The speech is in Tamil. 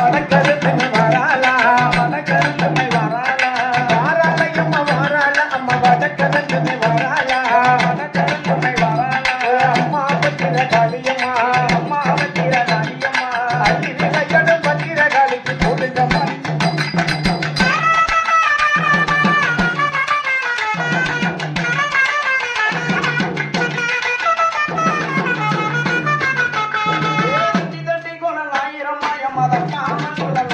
வடக்கருத்தமை வராளா வடக்கருத்தமை வராளா. வாராளையும் வராளா அம்மா வடக்கருத்தமை வராளா. வடக்கருத்தமை வராளா. அம்மா பத்திர காளியம்மா அம்மா Vamos,